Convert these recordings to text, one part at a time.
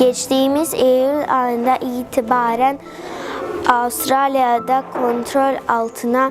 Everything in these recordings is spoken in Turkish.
Geçtiğimiz Eylül ayında itibaren Avustralya'da kontrol altına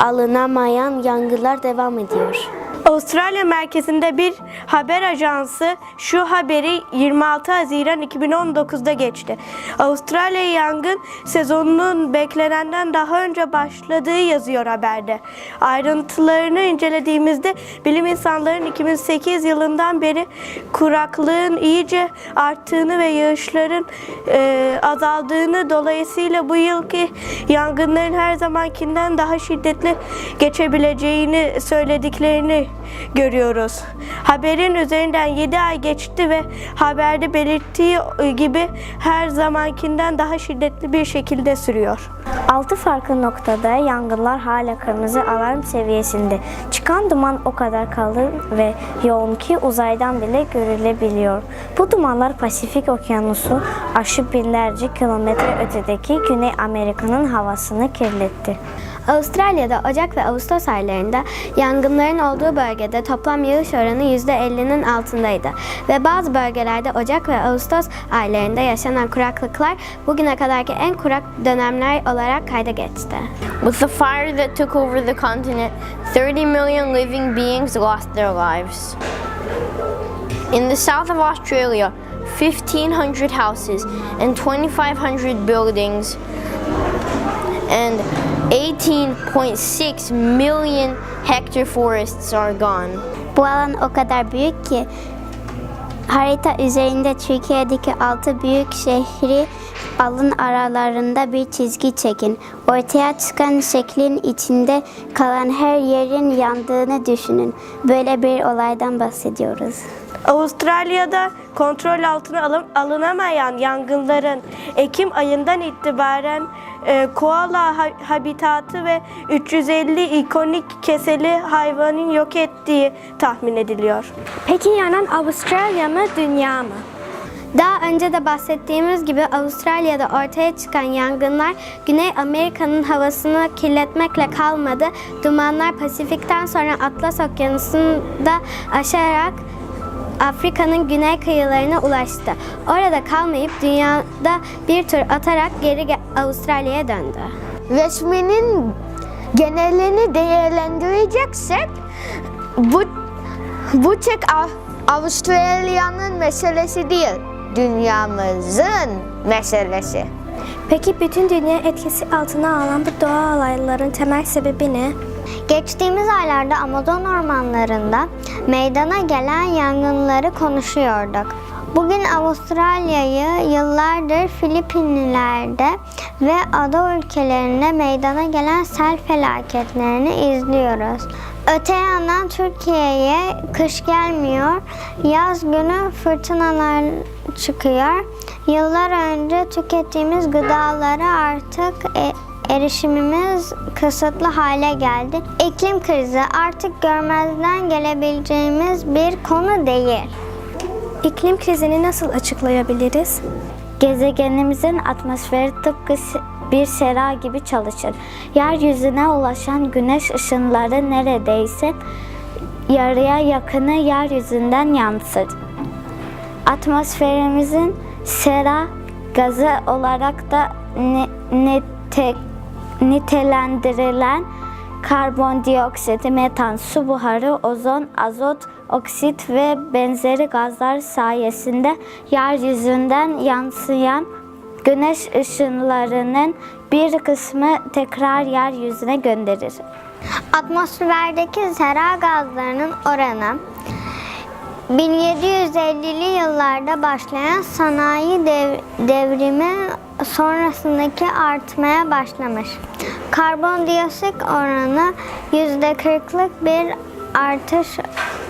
alınamayan yangınlar devam ediyor. Avustralya merkezinde bir haber ajansı şu haberi 26 Haziran 2019'da geçti. Avustralya yangın sezonunun beklenenden daha önce başladığı yazıyor haberde. Ayrıntılarını incelediğimizde bilim insanların 2008 yılından beri kuraklığın iyice arttığını ve yağışların e, azaldığını dolayısıyla bu yılki yangınların her zamankinden daha şiddetli geçebileceğini söylediklerini görüyoruz. Haberin üzerinden 7 ay geçti ve haberde belirttiği gibi her zamankinden daha şiddetli bir şekilde sürüyor. 6 farklı noktada yangınlar hala kırmızı alarm seviyesinde. Çıkan duman o kadar kalın ve yoğun ki uzaydan bile görülebiliyor. Bu dumanlar Pasifik Okyanusu aşıp binlerce kilometre ötedeki Güney Amerika'nın havasını kirletti. Avustralya'da Ocak ve Ağustos aylarında yangınların olduğu bölgede toplam yağış oranı %50'nin altındaydı ve bazı bölgelerde Ocak ve Ağustos aylarında yaşanan kuraklıklar bugüne kadarki en kurak dönemler olarak kayda geçti. With the fire that took over the continent, 30 million living beings lost their lives. In the south of Australia, 1,500 houses and 2,500 buildings and 18.6 million hectare forests are gone. Bu alan o kadar büyük ki harita üzerinde Türkiye'deki altı büyük şehri alın aralarında bir çizgi çekin. Ortaya çıkan şeklin içinde kalan her yerin yandığını düşünün. Böyle bir olaydan bahsediyoruz. Avustralya'da kontrol altına alın- alınamayan yangınların Ekim ayından itibaren e, koala ha- habitatı ve 350 ikonik keseli hayvanın yok ettiği tahmin ediliyor. Peki yanan Avustralya mı dünya mı? Daha önce de bahsettiğimiz gibi Avustralya'da ortaya çıkan yangınlar Güney Amerika'nın havasını kirletmekle kalmadı. Dumanlar Pasifik'ten sonra Atlas Okyanusu'nu da aşarak Afrika'nın güney kıyılarına ulaştı. Orada kalmayıp dünyada bir tur atarak geri ge- Avustralya'ya döndü. resminin genelini değerlendireceksek bu bu tek Av- Avustralya'nın meselesi değil, dünyamızın meselesi. Peki bütün dünya etkisi altına alan bu doğa olayların temel sebebi ne? Geçtiğimiz aylarda Amazon ormanlarında meydana gelen yangınları konuşuyorduk. Bugün Avustralya'yı yıllardır Filipinler'de ve ada ülkelerinde meydana gelen sel felaketlerini izliyoruz. Öte yandan Türkiye'ye kış gelmiyor, yaz günü fırtınalar çıkıyor. Yıllar önce tükettiğimiz gıdalara artık e, erişimimiz kısıtlı hale geldi. İklim krizi artık görmezden gelebileceğimiz bir konu değil. İklim krizini nasıl açıklayabiliriz? Gezegenimizin atmosferi tıpkı bir sera gibi çalışır. Yeryüzüne ulaşan güneş ışınları neredeyse yarıya yakını yeryüzünden yansır. Atmosferimizin sera gazı olarak da ni- nite- nitelendirilen karbondioksit, metan, su buharı, ozon, azot, oksit ve benzeri gazlar sayesinde yeryüzünden yansıyan güneş ışınlarının bir kısmı tekrar yeryüzüne gönderir. Atmosferdeki sera gazlarının oranı 1750'li yıllarda başlayan sanayi dev- devrimi sonrasındaki artmaya başlamış. Karbondioksit oranı %40'lık bir artış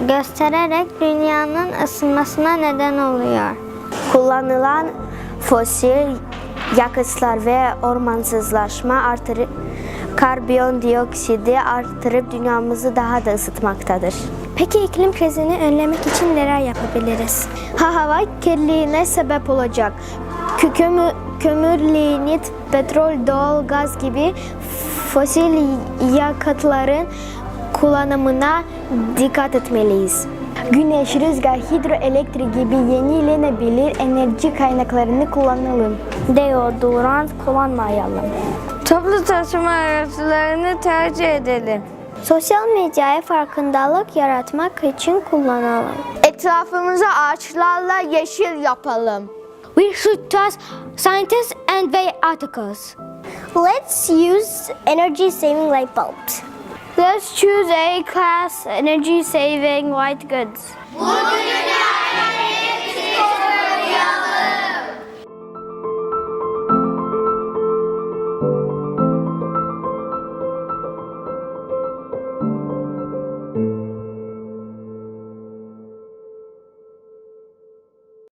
göstererek dünyanın ısınmasına neden oluyor. Kullanılan fosil yakıtlar ve ormansızlaşma artırıp karbondioksidi artırıp dünyamızı daha da ısıtmaktadır. Peki iklim krizini önlemek için neler yapabiliriz? Ha hava kirliliğine sebep olacak. Kömür, kömür, lignit, petrol, doğal gaz gibi fosil yakıtların kullanımına dikkat etmeliyiz. Güneş, rüzgar, hidroelektrik gibi yenilenebilir enerji kaynaklarını kullanalım. Deodorant kullanmayalım. Toplu taşıma araçlarını tercih edelim. Sosyal medyaya farkındalık yaratmak için kullanalım. Etrafımızı ağaçlarla yeşil yapalım. We should trust scientists and their articles. Let's use energy saving light bulbs. Let's choose A class energy saving white goods. Bu dünya